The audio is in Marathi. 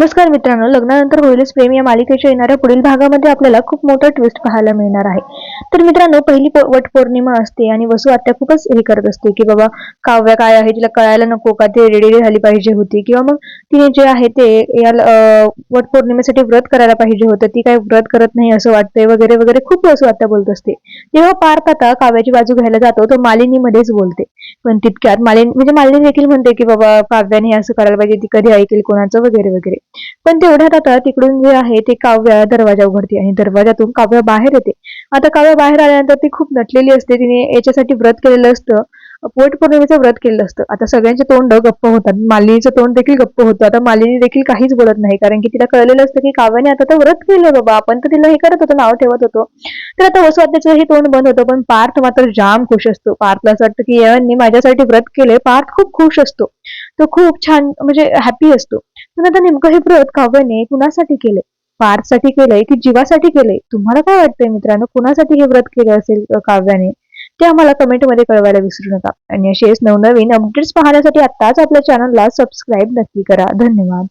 नमस्कार मित्रांनो लग्नानंतर होईलच प्रेम या मालिकेच्या येणाऱ्या पुढील भागामध्ये आपल्याला खूप मोठा ट्विस्ट पाहायला मिळणार आहे. तर मित्रांनो पहिली वट पौर्णिमा असते आणि वसू आत्या खूपच हे करत असते की बाबा काव्य काय आहे तिला कळायला नको का? ते रेडी झाली पाहिजे होती. किंवा मग तिने जे आहे ते या वट पौर्णिमेसाठी व्रत करायला पाहिजे होतं. ती काय व्रत करत नाही असं वाटतंय वगैरे वगैरे खूप वसू आत्या बोलत असते. जेव्हा पार्थ आता काव्याची बाजू घ्यायला जातो तो मालिनीमध्येच बोलते. पण तितक्यात मालिनी म्हणजे मालिनी देखील म्हणते की बाबा काव्याने हे असं करायला पाहिजे ती कधी ऐकेल कोणाचं वगैरे वगैरे. पण तेवढ्यात आता तिकडून जे आहे ते काव्य दरवाजा उघडते आणि दरवाजातून काव्य बाहेर येते. आता काव्य बाहेर आल्यानंतर ती खूप नटलेली असते तिने याच्यासाठी व्रत केलेलं असतं. पौर्णिमेचं व्रत केलेलं असतं. आता सगळ्यांचे तोंड गप्प होतात. मालिनीचं तोंड देखील गप्प होतं. आता मालिनी देखील काहीच बोलत नाही. कारण की तिला कळलेलं असतं की काव्याने आता तर व्रत केलं बाबा. आपण तर तिला हे करत होतो नाव ठेवत होतो. तर आता वसुवाद्याचं हे तोंड बंद होतं. पण पार्थ मात्र जाम खुश असतो. पार्थला असं वाटतं की यांनी माझ्यासाठी व्रत केले पार्थ खूप खुश असतो. तो खूप छान म्हणजे हॅपी असतो. पण आता नेमकं हे व्रत काव्याने कुणासाठी केलंय? पार्थसाठी केलंय की जीवासाठी केलंय? तुम्हाला काय वाटतंय मित्रांनो? कुणासाठी हे व्रत केलं असेल काव्याने? ते आम्हाला कमेंटमध्ये कळवायला विसरू नका. आणि असेच नवनवीन अपडेट्स पाहण्यासाठी आत्ताच आपल्या चॅनलला सबस्क्राईब नक्की करा. धन्यवाद.